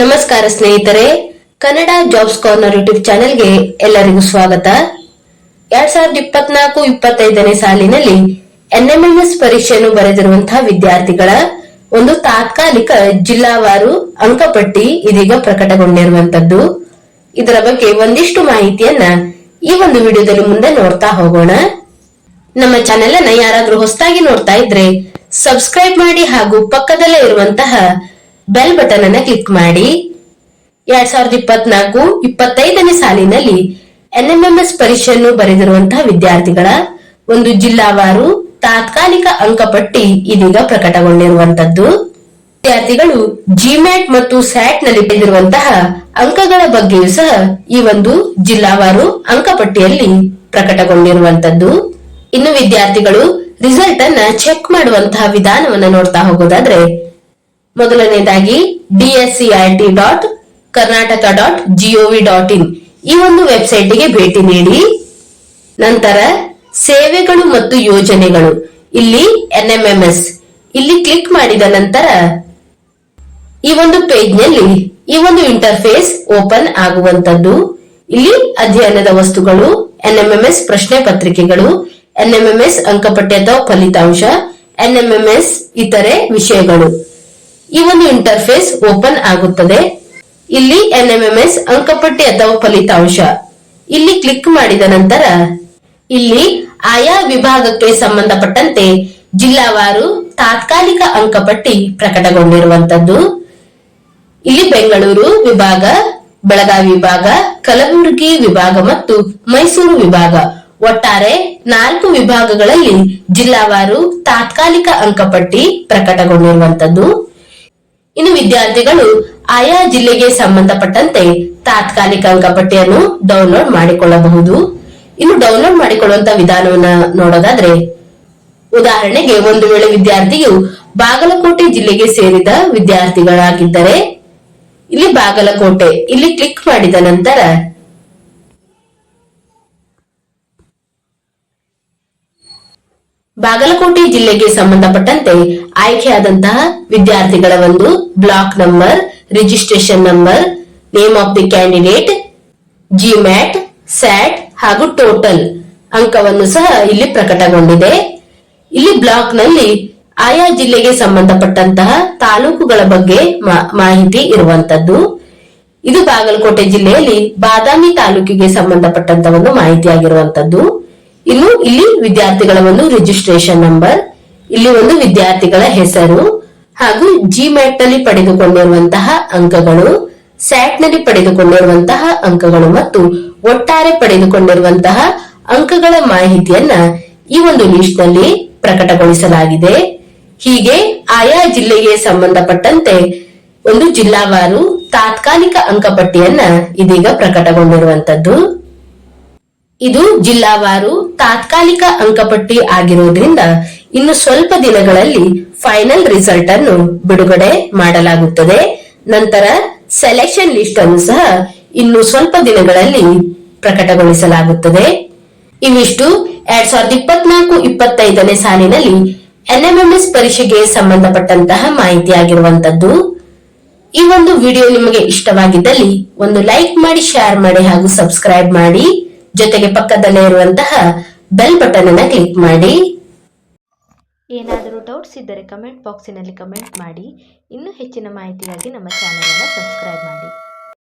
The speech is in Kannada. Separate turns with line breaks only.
ನಮಸ್ಕಾರ ಸ್ನೇಹಿತರೆ, ಕನ್ನಡ ಜಾಬ್ಸ್ ಕಾರ್ನರ್ ಯೂಟ್ಯೂಬ್ ಚಾನೆಲ್ಗೆ ಎಲ್ಲರಿಗೂ ಸ್ವಾಗತ. ಎರಡ್ ಸಾವಿರದ ಇಪ್ಪತ್ನಾಲ್ಕು ಇಪ್ಪತ್ತೈದನೇ ಸಾಲಿನಲ್ಲಿ ಎನ್ಎಂಎಂಎಸ್ ಪರೀಕ್ಷೆಯನ್ನು ಬರೆದಿರುವಂತಹ ವಿದ್ಯಾರ್ಥಿಗಳ ಒಂದು ತಾತ್ಕಾಲಿಕ ಜಿಲ್ಲಾವಾರು ಅಂಕಪಟ್ಟಿ ಇದೀಗ ಪ್ರಕಟಗೊಂಡಿರುವಂತದ್ದು. ಇದರ ಬಗ್ಗೆ ಒಂದಿಷ್ಟು ಮಾಹಿತಿಯನ್ನ ಈ ಒಂದು ವಿಡಿಯೋದಲ್ಲಿ ಮುಂದೆ ನೋಡ್ತಾ ಹೋಗೋಣ. ನಮ್ಮ ಚಾನೆಲ್ ಅನ್ನ ಯಾರಾದ್ರೂ ಹೊಸದಾಗಿ ನೋಡ್ತಾ ಇದ್ರೆ ಸಬ್ಸ್ಕ್ರೈಬ್ ಮಾಡಿ ಹಾಗೂ ಪಕ್ಕದಲ್ಲೇ ಇರುವಂತಹ ಬೆಲ್ ಬಟನ್ ಅನ್ನ ಕ್ಲಿಕ್ ಮಾಡಿ. ಎರಡ್ ಸಾವಿರದ ಇಪ್ಪತ್ನಾಲ್ಕು ಇಪ್ಪತ್ತೈದನೇ ಸಾಲಿನಲ್ಲಿ ಎನ್ಎಂಎಂಎಸ್ ಪರೀಕ್ಷೆಯನ್ನು ಬರೆದಿರುವಂತಹ ವಿದ್ಯಾರ್ಥಿಗಳ ಒಂದು ಜಿಲ್ಲಾವಾರು ತಾತ್ಕಾಲಿಕ ಅಂಕಪಟ್ಟಿ ಇದೀಗ ಪ್ರಕಟಗೊಂಡಿರುವಂತದ್ದು ವಿದ್ಯಾರ್ಥಿಗಳು ಜಿಮ್ಯಾಟ್ ಮತ್ತು ಸ್ಯಾಟ್ನಲ್ಲಿ ಪಡೆದಿರುವಂತಹ ಅಂಕಗಳ ಬಗ್ಗೆಯೂ ಸಹ ಈ ಒಂದು ಜಿಲ್ಲಾವಾರು ಅಂಕಪಟ್ಟಿಯಲ್ಲಿ ಪ್ರಕಟಗೊಂಡಿರುವಂತದ್ದು ಇನ್ನು ವಿದ್ಯಾರ್ಥಿಗಳು ರಿಸಲ್ಟ್ ಅನ್ನ ಚೆಕ್ ಮಾಡುವಂತಹ ವಿಧಾನವನ್ನ ನೋಡ್ತಾ ಹೋಗೋದಾದ್ರೆ ಮೊದಲನೇದಾಗಿ DSCRT dot Karnataka dot GOV dot in ಈ ಒಂದು ವೆಬ್ಸೈಟ್ಗೆ ಭೇಟಿ ನೀಡಿ. ನಂತರ ಸೇವೆಗಳು ಮತ್ತು ಯೋಜನೆಗಳು. ಇಲ್ಲಿ ಎನ್ಎಂಎಂಎಸ್ ಇಲ್ಲಿ ಕ್ಲಿಕ್ ಮಾಡಿದ ನಂತರ ಈ ಒಂದು ಪೇಜ್ನಲ್ಲಿ ಈ ಒಂದು ಇಂಟರ್ಫೇಸ್ ಓಪನ್ ಆಗುವಂತದ್ದು ಇಲ್ಲಿ ಅಧ್ಯಯನದ ವಸ್ತುಗಳು ಎನ್ಎಂಎಂಎಸ್ ಪ್ರಶ್ನೆ ಪತ್ರಿಕೆಗಳು ಎನ್ಎಂಎಂಎಸ್ ಅಂಕಪಟ್ಟಿ ಅಥವಾ ಫಲಿತಾಂಶ ಎನ್ಎಂಎಂಎಸ್ ಇತರೆ ವಿಷಯಗಳು. ಈ ಒಂದು ಇಂಟರ್ಫೇಸ್ ಓಪನ್ ಆಗುತ್ತದೆ. ಇಲ್ಲಿ ಎನ್ಎಂಎಂಎಸ್ ಅಂಕಪಟ್ಟಿ ಅಥವಾ ಫಲಿತಾಂಶ. ಇಲ್ಲಿ ಕ್ಲಿಕ್ ಮಾಡಿದ ನಂತರ, ಇಲ್ಲಿ ಆಯಾ ವಿಭಾಗಕ್ಕೆ ಸಂಬಂಧಪಟ್ಟಂತೆ ಜಿಲ್ಲಾವಾರು ತಾತ್ಕಾಲಿಕ ಅಂಕಪಟ್ಟಿ ಪ್ರಕಟಗೊಂಡಿರುವಂತದ್ದು ಇಲ್ಲಿ ಬೆಂಗಳೂರು ವಿಭಾಗ, ಬೆಳಗಾವಿ ವಿಭಾಗ, ಕಲಬುರಗಿ ವಿಭಾಗ ಮತ್ತು ಮೈಸೂರು ವಿಭಾಗ. ಒಟ್ಟಾರೆ ನಾಲ್ಕು ವಿಭಾಗಗಳಲ್ಲಿ ಜಿಲ್ಲಾವಾರು ತಾತ್ಕಾಲಿಕ ಅಂಕಪಟ್ಟಿ ಪ್ರಕಟಗೊಂಡಿರುವಂತದ್ದು ಇನ್ನು ವಿದ್ಯಾರ್ಥಿಗಳು ಆಯಾ ಜಿಲ್ಲೆಗೆ ಸಂಬಂಧಪಟ್ಟಂತೆ ತಾತ್ಕಾಲಿಕ ಅಂಕಪಟ್ಟಿಯನ್ನು ಡೌನ್ಲೋಡ್ ಮಾಡಿಕೊಳ್ಳಬಹುದು. ಇನ್ನು ಡೌನ್ಲೋಡ್ ಮಾಡಿಕೊಳ್ಳುವಂತ ವಿಧಾನವನ್ನ ನೋಡೋದಾದ್ರೆ, ಉದಾಹರಣೆಗೆ ಒಂದು ವೇಳೆ ವಿದ್ಯಾರ್ಥಿಯು ಬಾಗಲಕೋಟೆ ಜಿಲ್ಲೆಗೆ ಸೇರಿದ ವಿದ್ಯಾರ್ಥಿಗಳಾಗಿದ್ದರೆ, ಇಲ್ಲಿ ಬಾಗಲಕೋಟೆ, ಇಲ್ಲಿ ಕ್ಲಿಕ್ ಮಾಡಿದ ನಂತರ ಬಾಗಲಕೋಟೆ ಜಿಲ್ಲೆಗೆ ಸಂಬಂಧಪಟ್ಟಂತೆ ಆಯ್ಕೆಯಾದಂತಹ ವಿದ್ಯಾರ್ಥಿಗಳ ಒಂದು block number, registration number, name of the candidate, GMAT, SAT ಹಾಗೂ ಟೋಟಲ್ ಅಂಕವನ್ನು ಸಹ ಇಲ್ಲಿ ಪ್ರಕಟಗೊಂಡಿದೆ. ಇಲ್ಲಿ ಬ್ಲಾಕ್ನಲ್ಲಿ ಆಯಾ ಜಿಲ್ಲೆಗೆ ಸಂಬಂಧಪಟ್ಟಂತಹ ತಾಲೂಕುಗಳ ಬಗ್ಗೆ ಮಾಹಿತಿ ಇರುವಂತದ್ದು ಇದು ಬಾಗಲಕೋಟೆ ಜಿಲ್ಲೆಯಲ್ಲಿ ಬಾದಾಮಿ ತಾಲೂಕಿಗೆ ಸಂಬಂಧಪಟ್ಟಂತ ಒಂದು ಮಾಹಿತಿಯಾಗಿರುವಂತದ್ದು ಇನ್ನು ಇಲ್ಲಿ ವಿದ್ಯಾರ್ಥಿಗಳ ಒಂದು ರಿಜಿಸ್ಟ್ರೇಷನ್ ನಂಬರ್ ಇಲ್ಲಿ ಒಂದು ವಿದ್ಯಾರ್ಥಿಗಳ ಹೆಸರು, ಹಾಗೂ ಜಿಮ್ಯಾಟ್ನಲ್ಲಿ ಪಡೆದುಕೊಂಡಿರುವಂತಹ ಅಂಕಗಳು ಸ್ಯಾಟ್ನಲ್ಲಿ ಪಡೆದುಕೊಂಡಿರುವಂತಹ ಅಂಕಗಳು ಮತ್ತು ಒಟ್ಟಾರೆ ಪಡೆದುಕೊಂಡಿರುವಂತಹ ಅಂಕಗಳ ಮಾಹಿತಿಯನ್ನ ಈ ಒಂದು ಲಿಸ್ಟ್ನಲ್ಲಿ ಪ್ರಕಟಗೊಳಿಸಲಾಗಿದೆ. ಹೀಗೆ ಆಯಾ ಜಿಲ್ಲೆಗೆ ಸಂಬಂಧಪಟ್ಟಂತೆ ಒಂದು ಜಿಲ್ಲಾವಾರು ತಾತ್ಕಾಲಿಕ ಅಂಕಪಟ್ಟಿಯನ್ನ ಇದೀಗ ಪ್ರಕಟಗೊಂಡಿರುವಂತದ್ದು. ಇದು ಜಿಲ್ಲಾವಾರು ತಾತ್ಕಾಲಿಕ ಅಂಕಪಟ್ಟಿ ಆಗಿರುವುದರಿಂದ ಇನ್ನು ಸ್ವಲ್ಪ ದಿನಗಳಲ್ಲಿ ಫೈನಲ್ ರಿಸಲ್ಟ್ ಅನ್ನು ಬಿಡುಗಡೆ ಮಾಡಲಾಗುತ್ತದೆ. ನಂತರ ಸೆಲೆಕ್ಷನ್ ಲಿಸ್ಟ್ ಅನ್ನು ಸಹ ಇನ್ನು ಸ್ವಲ್ಪ ದಿನಗಳಲ್ಲಿ ಪ್ರಕಟಗೊಳಿಸಲಾಗುತ್ತದೆ. ಇವಿಷ್ಟು. ಎರಡ್ ಸಾವಿರದ ಇಪ್ಪತ್ನಾಲ್ಕು ಇಪ್ಪತ್ತೈದನೇ ಸಾಲಿನಲ್ಲಿ ಎನ್ಎಂಎಂಎಸ್ ಪರೀಕ್ಷೆಗೆ ಸಂಬಂಧಪಟ್ಟಂತಹ ಮಾಹಿತಿಯಾಗಿರುವಂತದ್ದು ಈ ಒಂದು ವಿಡಿಯೋ ನಿಮಗೆ ಇಷ್ಟವಾಗಿದ್ದಲ್ಲಿ ಒಂದು ಲೈಕ್ ಮಾಡಿ, ಶೇರ್ ಮಾಡಿ ಹಾಗೂ ಸಬ್ಸ್ಕ್ರೈಬ್ ಮಾಡಿ. ಜೊತೆಗೆ ಪಕ್ಕದಲ್ಲೇ ಇರುವಂತಹ ಬೆಲ್ ಬಟನ್ ಅನ್ನ ಕ್ಲಿಕ್ ಮಾಡಿ.
ಏನಾದರೂ ಡೌಟ್ಸ್ ಇದ್ದರೆ ಕಮೆಂಟ್ ಬಾಕ್ಸಿನಲ್ಲಿ ಕಮೆಂಟ್ ಮಾಡಿ. ಇನ್ನೂ ಹೆಚ್ಚಿನ ಮಾಹಿತಿಗಾಗಿ ನಮ್ಮ ಚಾನೆಲ್ ಅನ್ನು ಸಬ್ಸ್ಕ್ರೈಬ್